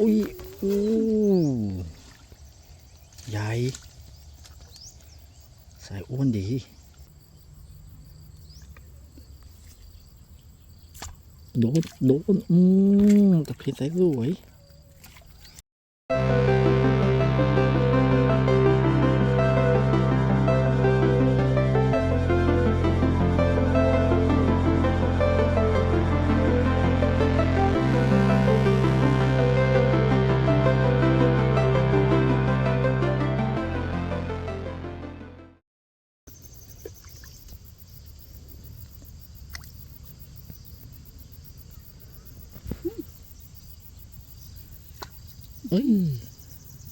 อุ้ยอู้ใหญ่สายอ้วนดี โดน โดน อืมตะเพียนสายสวย เอ้ย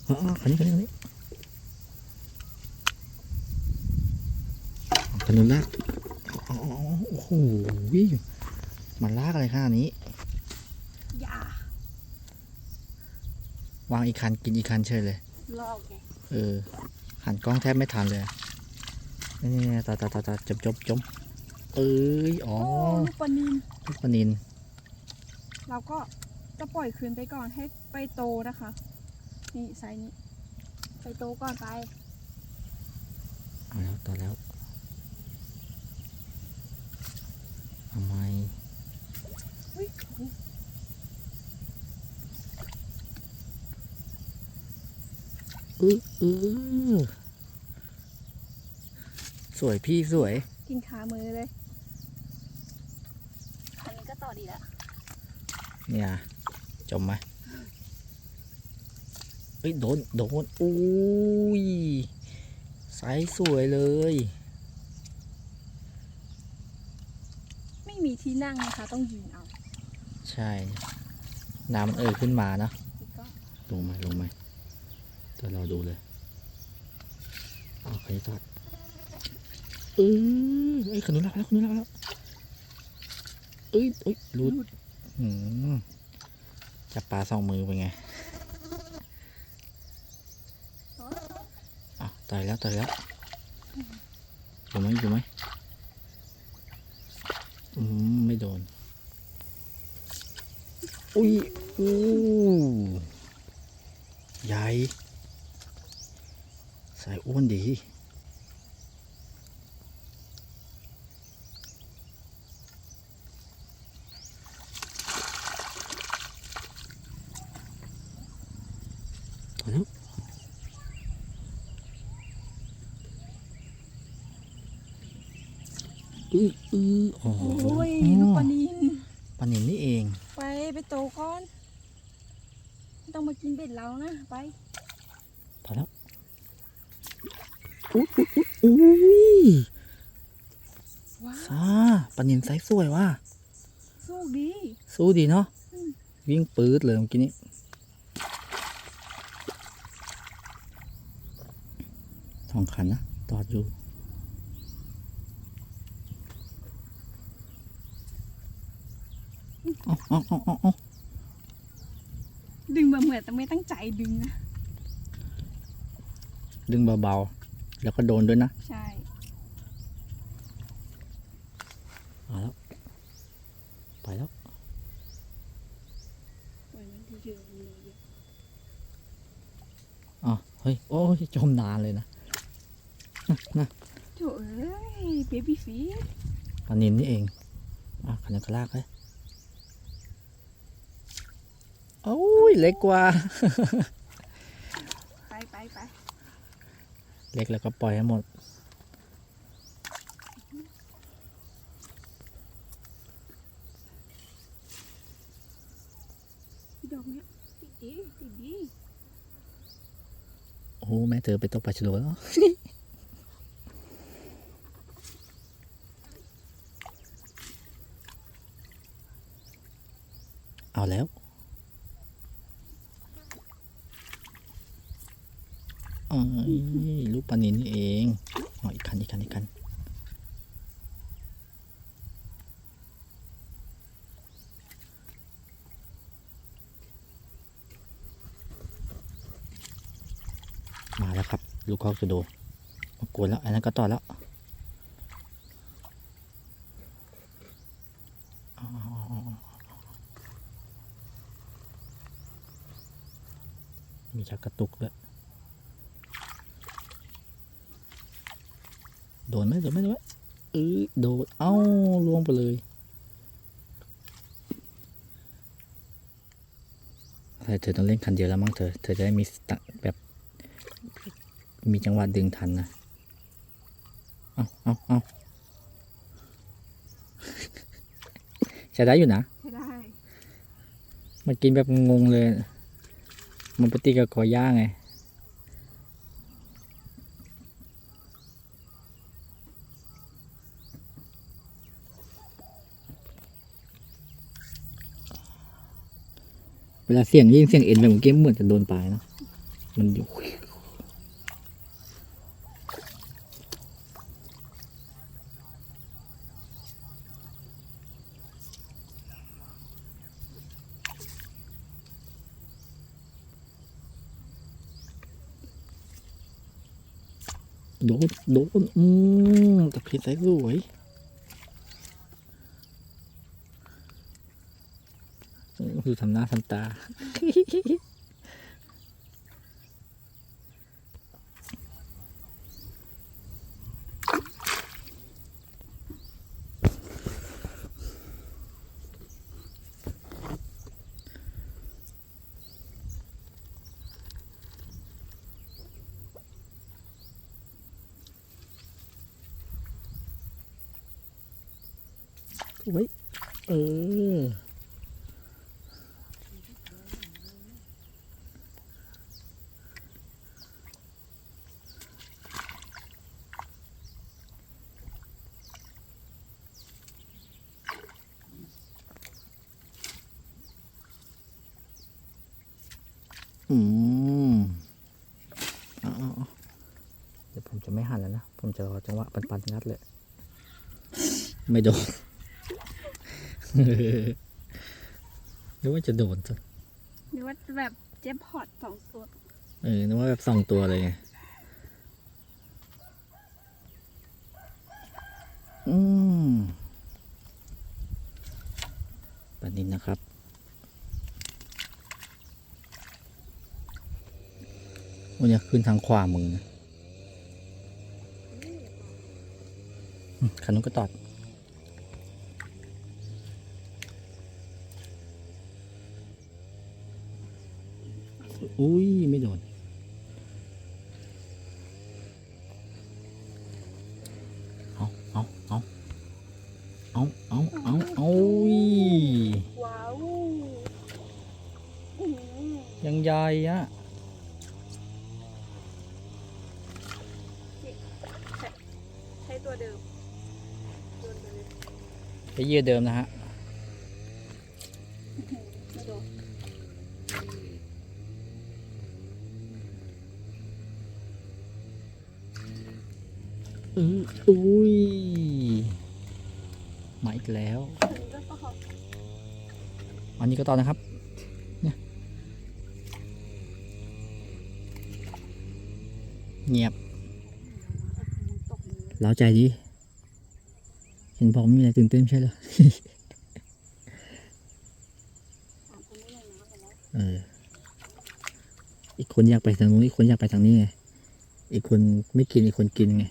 อ๋อคันนี้คันนี้คันนี้คันนู้นลากอ๋อโอ้โหมันลากอะไรขนาดนี้อย่าวางอีกคันกินอีกคันเฉยเลยลอกไงเออหันกล้องแทบไม่ทันเลยนี่ตาตาตาตาจมจมจมเอ้ย อ๋อโอ้ลูกปลานิน ลูกปลานิน เราก็ จะปล่อยคืนไปก่อนให้ไปโตนะคะ นี่ไซส์นี้ ไปโตก่อนไปเอาแล้วต่อแล้วทำไมอุ้ยเออเออสวยพี่สวย กินขามือเลยอันนี้ก็ต่อดีแล้วเนี่ย จมไหมเอ้ย โดน โดนอุ้ยไซส์สวยเลย ไม่มีที่นั่งนะคะ ต้องยืนเอา ใช่ น้ำมันเอ่ยขึ้นมานะอีกก็ลงไหมลงไหมเดี๋ยวเราดูเลยเอาใครทอดเออไอ้ยขนุนรักแล้วขนุนรักแล้วเอ้ยเอ้ยรูดอืม จับปลาสองมือเป็นไงอะตายแล้วตายแล้วอยู่ไหมอยู่ไหมอืมไม่โดน อุ้ยอู้ใหญ่ใสายอ้วนดี แล้วอืออือโอ้โหโอ้ยลูกปลานินปลานินนี่เอง ไปไปโตก่อนไม่ต้องมากินเบ็ดเรานะไปพอแล้วอุ้ยอุ้ยอุ้ยอุ้ยว้าวซาปลานินไซส์สวยว่ะสู้ดี สู้ดีเนาะอืมวิ่งปื๊ดเลยเมื่อกี้นี้ สองคันนะตอดอยู่เอาเอาเอาเอาเอาดึงมาเหมือนแต่ไม่ตั้งใจดึงนะ ดึงเบาๆ แล้วก็โดนด้วยนะ ใช่เอาแล้ว ไปแล้วปล่อยมันเฉยๆมันเลยเยอะอ๋อเฮ้ย โอ้ย จมนานเลยนะ นะนะโถเอ้ยเบบี้ฟีปลานินนี่เอง อะขันยังกระลากเลยโอ้ยเล็กกว่า ไปไปไปเล็กแล้วก็ปล่อยให้หมด ดอกเนี้ยติดดีติดดีโอ้โหแม่เธอไปตกปลาฉลวแล้ว เอาแล้วอ้ยลูกปลานินนี่เองเอาอีกคันอีกคันอีกคันมาแล้วครับ ลูกคอกจะโดมากวนแล้ว อันนั้นก็ต่อแล้วเอาเอาเอาเอา มี ชักกระตุกด้วยโดนไหมโดนไหมโดนไหมเออโดนเอ้าล่วงไปเลยอะไรเธอต้องเล่นคันเดียวแล้วมั้งเธอเธอจะได้มีสตังแบบมีจังหวะดึงทันนะเอาเอาเอาใช้ได้อยู่นะใช้ได้มันกินแบบงงเลย มันปฏิกับกอย่าไงเวลาเสียงยิ่งเสียงเอ็นแบบเมื่อกี้เหมือนจะโดนปลายเนาะมันอยู่ โดน โดน อืมตะเพียนสายสวยเออคือทำหน้าทำตา ไว้ยเออ อืมเอาเอาเอาเดี๋ยวผมจะไม่หันแล้วนะ ผมจะรอจังหวะปันๆงัดเลย ไม่โดน หรือว่าจะโดนซะหรือว่าแบบเจ็บพอตสองตัว เออนึกว่าแบบสองตัวเลยไงอืมปลานินนะครับ วันนี้ขึ้นทางขวามือนะอืมคันนู้นก็ตอด อุ้ย ไม่โดน เอาเอาเอาเอาเอาเอาเอาอุ้ยว้าวอืมยังใหญ่อะใช้ตัวเดิมโดนไปเลยไปเยี่ยเดิมนะฮะ อืออุ้ยมาอีกแล้ว อันนี้ก็ประคอนนี้ก็ต่อนะครับ เนี่ยเงียบเล้าใจดี เห็นบอกไม่มีอะไรตื่นเต้นใช่เหรอเอออีกคนอยากไปทางนู้นอีกคนอยากไปทางนี้ไง อีกคนไม่กินอีกคนกินไง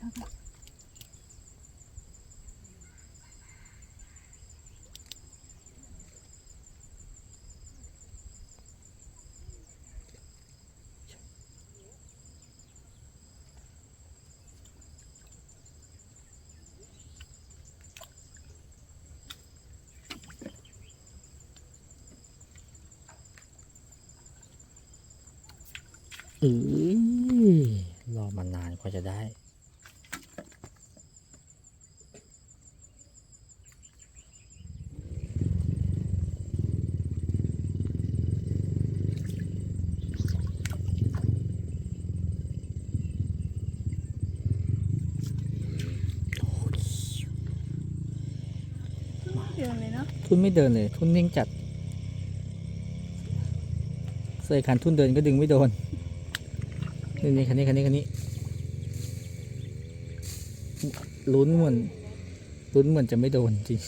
เออรอมานานกว่าจะได้ เดินเลยเนาะทุนไม่เดินเลย ทุนนิ่งจัด เสยคันทุนเดินก็ดึงไม่โดน นี่นี่คันนี้คันนี้คันนี้ลุ้นเหมือนลุ้นเหมือนจะไม่โดนจริง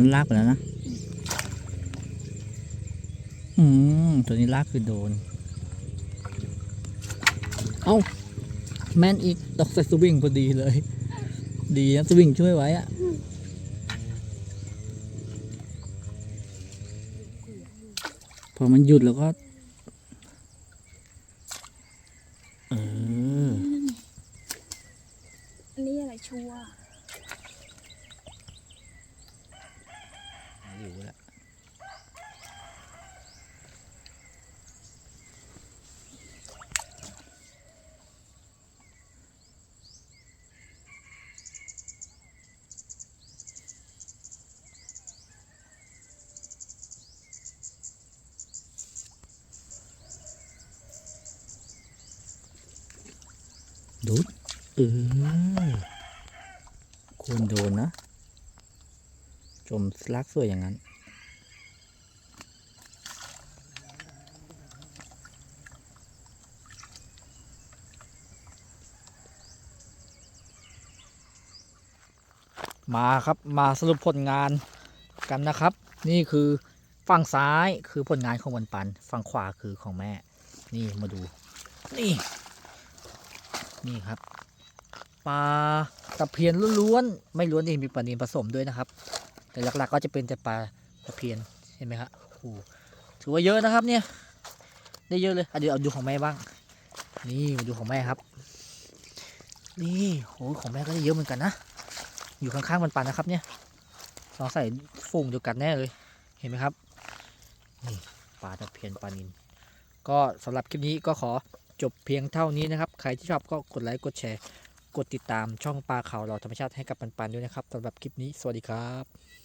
นี้ลากไปแล้วนะ อืม ตัวนี้ลากคือโดน เอ้า แม่นอีก ตกใส่สวิงพอดีเลย ดีนะสวิงช่วยไว้อะพอมันหยุดแล้วก็ เออ อันนี้อะไรชัวร์ อยู่แล้ว ดูดเออควรโดนนะ จมสลักสวยอย่างนั้น มาครับมาสรุปผลงานกันนะครับ นี่คือฝั่งซ้ายคือผลงานของวันปัน ฝั่งขวาคือของแม่ นี่มาดู นี่ นี่ครับปลาตะเพียนล้วนๆไม่ล้วนเองมีปลานินผสมด้วยนะครับ แต่หลักๆก็จะเป็นแต่ปลาตะเพียนเห็นไหมครับโอ้โหถือว่าเยอะนะครับเนี่ย ได้เยอะเลยเดี๋ยวเอาดูของแม่บ้าง นี่มาดูของแม่ครับ นี่โหของแม่ก็ได้เยอะเหมือนกันนะอยู่ข้างๆมันปันนะครับเนี่ยสองใส่ฝูงเดียวกันแน่เลย เห็นไหมครับนี่ปลาตะเพียนปลานินก็สำหรับคลิปนี้ก็ขอ จบเพียงเท่านี้นะครับ ใครที่ชอบก็กดไลค์กดแชร์ กดติดตามช่องปลาเขาเราธรรมชาติให้กับปันๆด้วยนะครับสำหรับคลิปนี้สวัสดีครับ